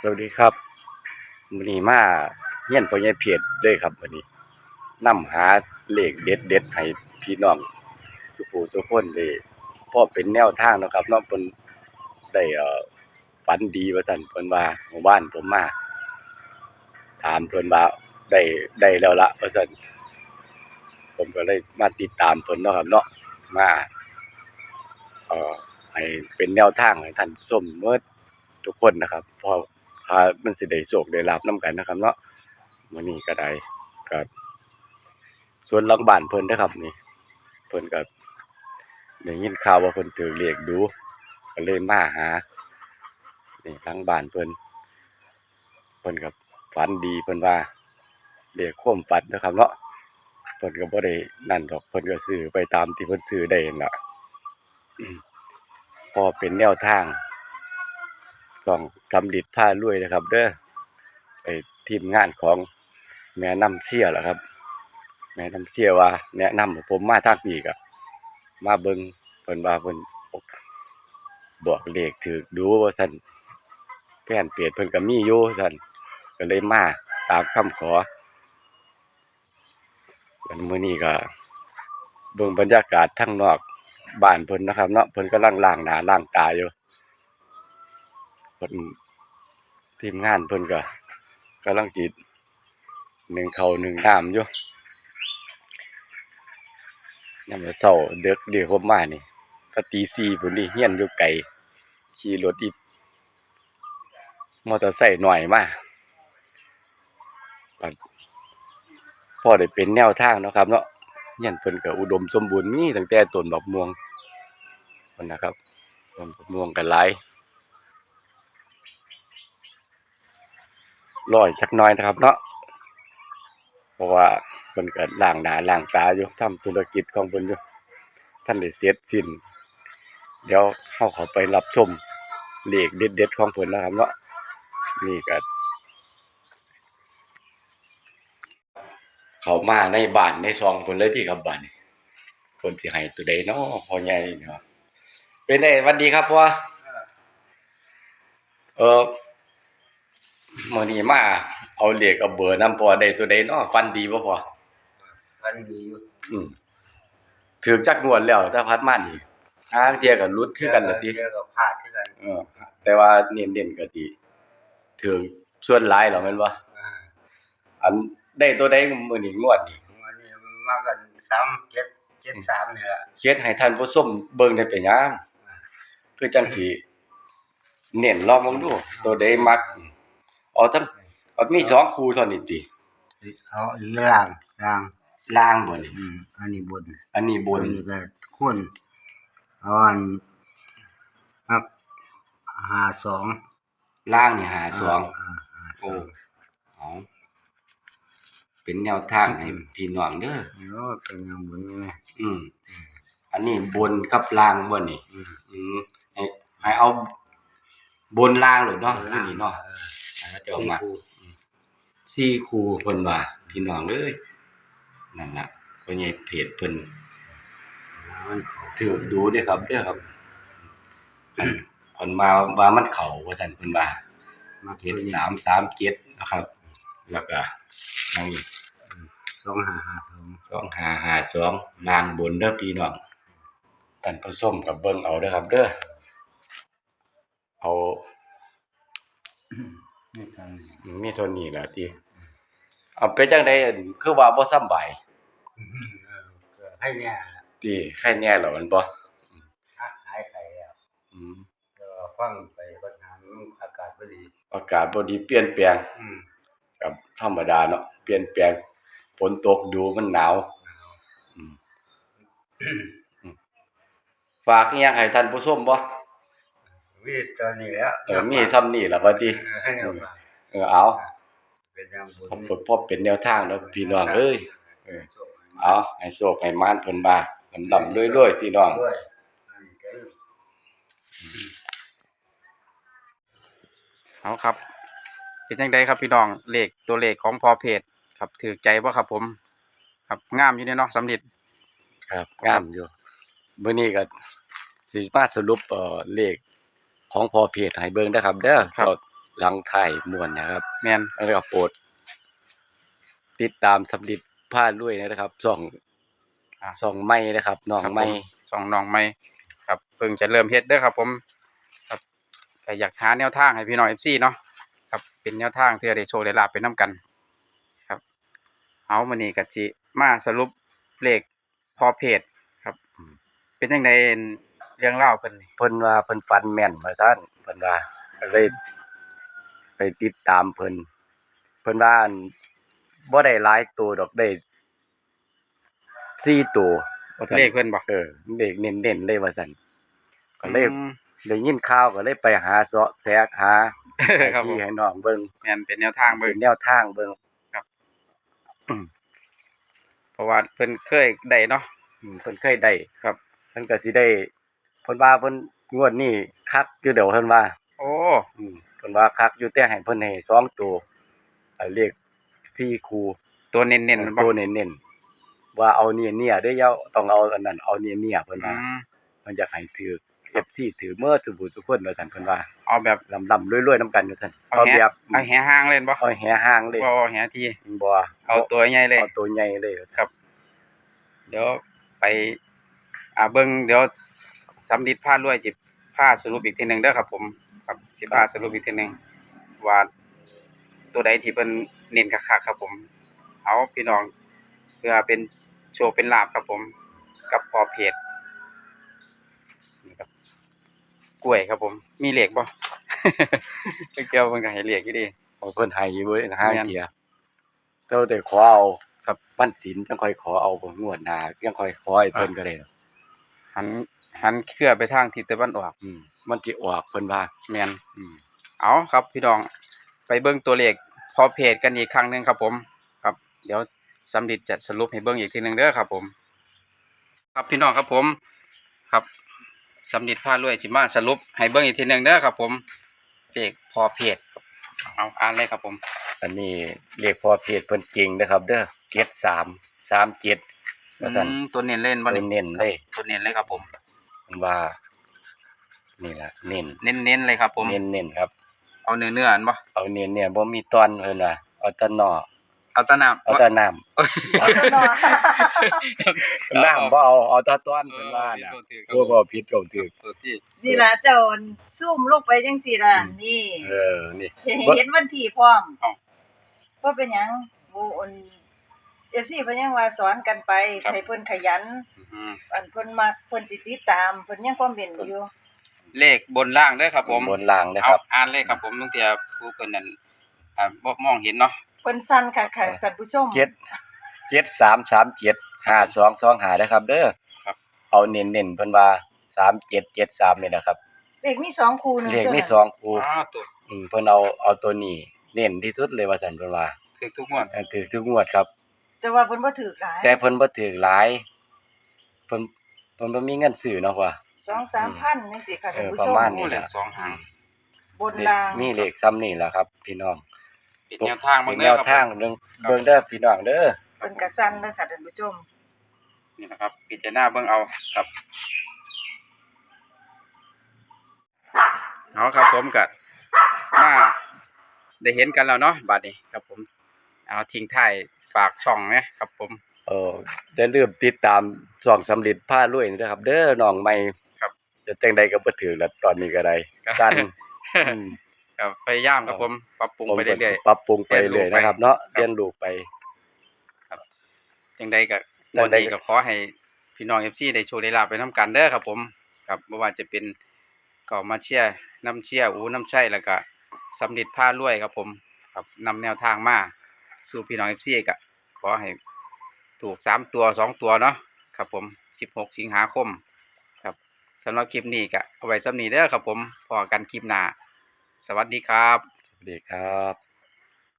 สวัสดีครับวันนี้มาเฮียนพ่อใหญ่เพียรด้อครับวันนี้นํหาเลขเด็ดเด็ดๆให้พี่น้องสุภูทุกคนได้พ่อเป็นแนวทางนะครับเนาะเพิ่นได้อ่อฝันดีว่าซั่นเพิ่นว่าหมู่บ้านผมมาถามเพิ่นว่าได้ได้แล้วละว่าซั่นผมก็เลยมาติดตามเพิ่นเนาะครับเนาะมาเอ่อให้เป็นแนวทางให้ท่านผู้ชมเมื่อ ทุกคนนะครับพอพามันสิได้โชคได้ลาบนํกันนะครับ เนาะมื้อนี้ก็ได้ก็ส่วนลังบ้านเพิ่นเด้อครับ นี่ เพิ่นก็ได้ยินข่าวว่าเพิ่นถือเลขดูก็เลยมาหานี่ลังบ้านเพิ่นเพิ่นก็ฝันดีเพิ่นว่าเลขความฝันนะครับ เนาะเพิ่นก็บ่ได้นั่นดอกเพิ่นก็ซื้อไปตามที่เพิ่นซื้อได้นั่นล่ะพอเป็นแนวทาง ต้องสำลิดผ้ารวยนะครับ เด้อไปทีมงานของแม่น้ำเชี่ยล่ะครับ แม่น้ำเชี่ยว่าแนะนำให้ผมมาทางนี้ก็มาเบิ่งเพิ่นว่าเพิ่นบอกเลขถูกดูว่าซั่นแฟนเพจเพิ่นก็มีอยู่ซั่นก็เลยมาตามคำขอวันมื้อนี้ก็เบิ่งบรรยากาศทางนอกบ้านเพิ่นนะครับ เนาะเพิ่นกำลังล้างหนาล้างตาอยู่ เพิ่นทีมงานเพิ่นก็กำลังจิตหนึ่งเขาหนึ่งน้ำอยู่ยามมื้อเช้าเด็กเดี๋ยวผมมานี่ก็ตี4พุ่นนี่เฮียนอยู่ไกลขี่รถอีมอเตอร์ไซค์หน่อยมาก็พอได้เป็นแนวทางเนาะครับ เนาะเฮียนเพิ่นก็อุดมสมบูรณ์มีตั้งแต่ต้นบักม่วงคนนะครับต้นบักม่วงก็หลาย ร้อยจักหน่อยนะครับ เนาะเพราะว่าเพิ่นก็ล้างหนาล้างตาอยู่ทำธุรกิจของเพิ่นอยู่ท่านได้เสร็จสิ้นเดี๋ยวเฮาเขาไปรับชมเลขเด็ดๆของเพิ่นนะครับเนาะนี่ก็เขามาในบ้านในซองเพิ่นเลยที่ครับบ้านนี่เพิ่นสิให้ตัวใดเนาะพ่อใหญ่เนาะเป็นไงวัสดีครับพ่อเออ มื้อนี้มาเอาเลขเอาเบอร์นำพ่อได้ตัวใดเนาะฟันดีบ่พ่อพันดีอยู่อืมถือจักงวดแล้วถ้าพัดมานี่ทางเที่ยก็รุดคือกันล่ะติเจอกับพลาดคือกันเออ แต่ว่าเน้นๆก็สิถือส่วนหลายแล้วแม่นบ่อ่าอันได้ตัวใดมื้อนี้งวดนี่วันนี้มากันสามเจ็ดเจ็ดสามนี่แหละเฮ็ดให้ท่านผู้ชมเบิ่งได้เป็นหยังคือจังสิเน้นลองเบิ่งดูตัวใดมัก เอาทั้งเอามีสองคู่เท่านี้ติเอาล่างล่างล่างบ่นี่อืมอันนี้บน อันนี้บนอันี้ก็คุณเอาอันนักหาสองล่างนี่หาสองาหาสโอ้องเอาเป็นแนวทางให้พี่น้องเด้อเดี๋ยวเป็นอยังบนนี่ไหมอืมอันนี้บนกับล่างบ่นี่อืมอืมให้ให้เอาบนล่างเลยเนาะคือนี่เนาะ เออให้เขาเจ้ามาคู่สี่คู่เพิ่นว่าพี่น้องเอ้ยนั่นล่ะเพิ่นใหญ่เพจเพิ่นมันเขาถือดูเด้อครับเด้อครับอันเพิ่นมาว่ามันเข้าว่าซั่นเพิ่นว่ามาเจ็ดตัวนี้สามสามเจ็ดนะครับ แล้วก็อันนี้สองหาหาสองสองห้าห้าสองล่างบนเด้อพี่น้องท่านผู้ชมกับเบิ่งเอาเด้อครับ เด้อเอา นี่ทางนี้มีเท่านี้แหละที่เอาไปจังไดอั่นคือว่าบ่สำบายอืมเออก็ให้เนี่ยที่ไข้แน่แล้วมันบ่หาหายไข้แล้วอืมก็ฟังไปปัญหามันอากาศบ่ดี อากาศบ่ดีเปลี่ยนแปลงอืมกับธรรมดาเนาะเปลี่ยนแปลงฝนตกดูมันหนาวอืมอืมฝากอีหยังให้ท่านผู้ชมบ่ วิตอนนี้แล้วเออมีซ้ำนี่ล่ะบัดนี้เออให้เอามาเออเอาเป็นยังบุญผมพอเป็นแนวทางเนาะพี่น้องเอ้ยเออเอาให้โชคให้มานเพิ่นบ่าลำๆรวยๆพี่น้องด้วยอันนี้ก็เอาครับ เป็นยังไงครับพี่น้องเลขตัวเลขของพอเพจครับถือใจว่าครับผม ครับงามอยู่เนี่ยเนาะสำลิดครับงามอยู่มื้อนี้ก็สิมาสรุปเอ่อเลข ของพอเพจให้เบิ่งนะครับเด้อก็หลังถ่ายม่วนนะครับ แม่นแล้วก็โปรดติดตามสำลิดผ้าด้วยนะครับส่องอ่าส่องไม้นะครับน้องครับไม้ผสองน้องใหม่ครับเพิ่งจะเริ่มเฮ็ดเด้อครับ ผม ครับก็อยากหาแนวทางให้พี่น้อง FC เนาะครับเป็นแนวทางที่จะได้โชว์ได้ลาบไปนํกัน ครับเอามื้อนี้ก็สิมาสรุปเลขพอเพจครับ เป็นจังได เรื่องเล่าวเพิ่นนี่เพิ่นว่าเพิ่นฟันแม่นมาซั่นเพิ่นว่าก็เลยไปติดตามเพิ่นเพิ่นว่าอันบ่ได้หลายตัวดอกได้4ตัวว่าซั่นเลขเพิ่นบ่เออเลขเน้นๆเลยว่าซั่นก็เลยอืม ได้ยินข่าวก็เลยไปหาเสาะแสกหาครับผม ที่ให้น้องเบิ่งแม่นเป็นแนวทางเบิ่เป็งนแนวทางเบิ่งเพราะว่าเพิ่นเคยได้เนาะอืมเพิ่นเคยได้ครับ เพิ่นก็สิได้เพิ่นว่าเพิ่นงวดนี้คักอยู่เดี๋ยวเพิ่นว่าโอ้อืมเพิ่นว่าคักอยู่แต่ให้เพิ่นให้สองตัวอ่าเลขสี่คู่ตัวเน้นๆมันบ่ตัวเน้นๆว่าเอาเนี่ยเนี่ยเด้ออย่าต้องเอาอันนั้นเอาเนี่ยเนี่ยเพิ่นอืว่า มมันอยากให้ถือ FC ถือเมื่อสุบุสุคนว่าซั่นเพิ่นว่าเอาแบบลำๆรวยๆนํกันว่าซั่นเอาเอาแหแบบเอาแหห่างเล่นบ่เอาแหห่างเลยบ่เอาแหทีบ่เอาตัวใหญ่เลย เอาตัวใหญ่เลยครับเดี๋ยวไป อ่าเบิ่งเดี๋ยว สำลิดผ้ารวยสิผ้าสรุปอีกทีหนึงเด้อครับ ผมครับสิผ้าสรุปอีกทีหนึงว่าตัวใดที่เพิ่นเน้นคักๆครับผม เอาพี่น้องเพื่อเป็นโชว์เป็นลาบครับผม กับพอเพจนี่ครับกล้วยครับผม มีเหล็กบ่เกี่ยวเพิ่นก็ให้เหล็กอยู่ดีเอาเพิ่นให้อยู่เว้ยห้าแม่นเที่ยเจ้าแต่ขอเอาครับวันศีลจังค่อยขอเอาบ่งวดหน้าจังค่อยขอให้เพิ่นก็ได้ดอกหัน หันเครือไปทางทิศตะวันออก อืมมันสิออกเพิ่นว่าแม่นอืมเอาครับพี่น้องไปเบิ่งตัวเลขพอเพจกันอีกครั้งหนึงครับผม ครับ เดี๋ยวสำลิดจะสรุปให้เบิ่งอีกทีหนึงเด้อครับผม ครับพี่น้องครับผม ครับสำลิดพารวยสิมาสรุปให้เบิ่งอีกทีหนึงเด้อครับ ผมเลขพอเพจเอาอ่านเลยครับผม อันนี้เรียกพอเพจเพิ่นจริงนะครับ เด้อ73 37ว่าซั่นอืมตัวเน้นเล่นบ่เพิ่นเน้นเลย ตัวเน้นเลยครับผม เพิ่นว่า นี่ล่ะเน้นเน้นเน้นๆเลยครับ ผม เน้นเน้นครับ เอาเนื้อเนื้ออันบ่เอาเน้นเนี่ยบ่มีตอนเพิ่นว่าเอาแต่นอเอาแตะน้ำเอาแต่น้ำเอาแต่น้น้ำบ่เอาเอาแต่ตอนเพิ่นว่าน่ะเออบ่บ่ผิดก็ถูกตัวที่นี่ล่ะเจ้าซูมลงไปจังซี่ล่ะอืมนี่ เออ นี่ เห็นวันที่พร้อมเอ้าว่าเป็นหยังหมู่อัน FC เพิ่นยังว่าสอนกันไปครับ ให้เพิ่นขยัน อืมอันเพิ่นมักเพิ่นสิติดตามเพิ่นยังความเป็นอยู่เลขบนล่างเด้อครับผมบนล่างนะเอาครับ อ่านเลยครับผมตั้งแต่ผู้เพิ่นนั่นอ่าบ่มองเห็นเนาะเพิ่นสั้นค่ะค่ะท่านผู้ชมเจ็ดเจ็ดสามสามเจ็ดห้าสองสองหานะครับ เด้อครับเอาเน้นเน้นๆเพิ่นว่าสามเจ็ดเจ็ดสามนี่นะครับเลขมีสองคู่หนึงเลขมีจ้ะสองคู่อ้าวตัวอืมเพิ่นเอาเอาตัวนี้ เน้นที่สุดเลยว่าซั่นเพิ่นว่า ถึกทุกงวด เออถือทุกงวดครับ แต่ว่าเพิ่นบ่ถูกหลายแต่เพิ่นบ่ถือหลายเพิ่นเพิ่นบ่มีเงินซื้อเนาะว่า2-3พันจังซี่ค่ะเอท่านอผู้ประชมมาณโอ้นี้เลแหละขสองหางบนล่าง มีเลขซ้ำนี่แหละครับ พี่น้องเป็นแนวทางเป็เบิ่นงแนเด้อวครับ ทางผมเบิ่งเบิ่งเด้อพี่น้องเด้อเพิ่นก็สั้นเด้อค่ะท่านผู้ชม นี่นะครับพิจารณาเบิ่งเอาครับ เอาครับผมก็มาได้เห็นกันแล้วเนาะบัดนี้ครับผม เอาทิ้งท้าย ฝากช่องนะครับผม เอออย่าลืมติดตามส่องสำลิดผ้ารวยนะครับ เด้อน้องใหม่ครับ จะจังใดก็บ่ถือแล้วตอนนี้ก็ได้สั้นอืม ครับพยายามครับผม ปรับปรุงไปเรื่อย ปรับปรุงไปเรื่อยๆนะครับ เนาะครับเรียนรู้ไป ๆจังใดก็จัวังนใดนี้ก็ขอให้พี่น้อง FC ได้โชว์ได้ลาบไปนํกันเด้อครับผม ครับบ่ว่าจะเป็นก็มาเชียร์น้ำเชียร์อูน้ำใช่แล้วก็สำลิดผ้ารวยครับผม ครับนำแนวทางมา สู่พี่น้องเอฟซีกะขอให้ถูกสามตัวสองตัวเนาะครับผมสิบหกสิงหาคม ครับสำหรับคลิปนี้กะเอาไว้สำนี้เด้อครับผมพอกันคลิปหน้า สวัสดีครับ สวัสดีครับ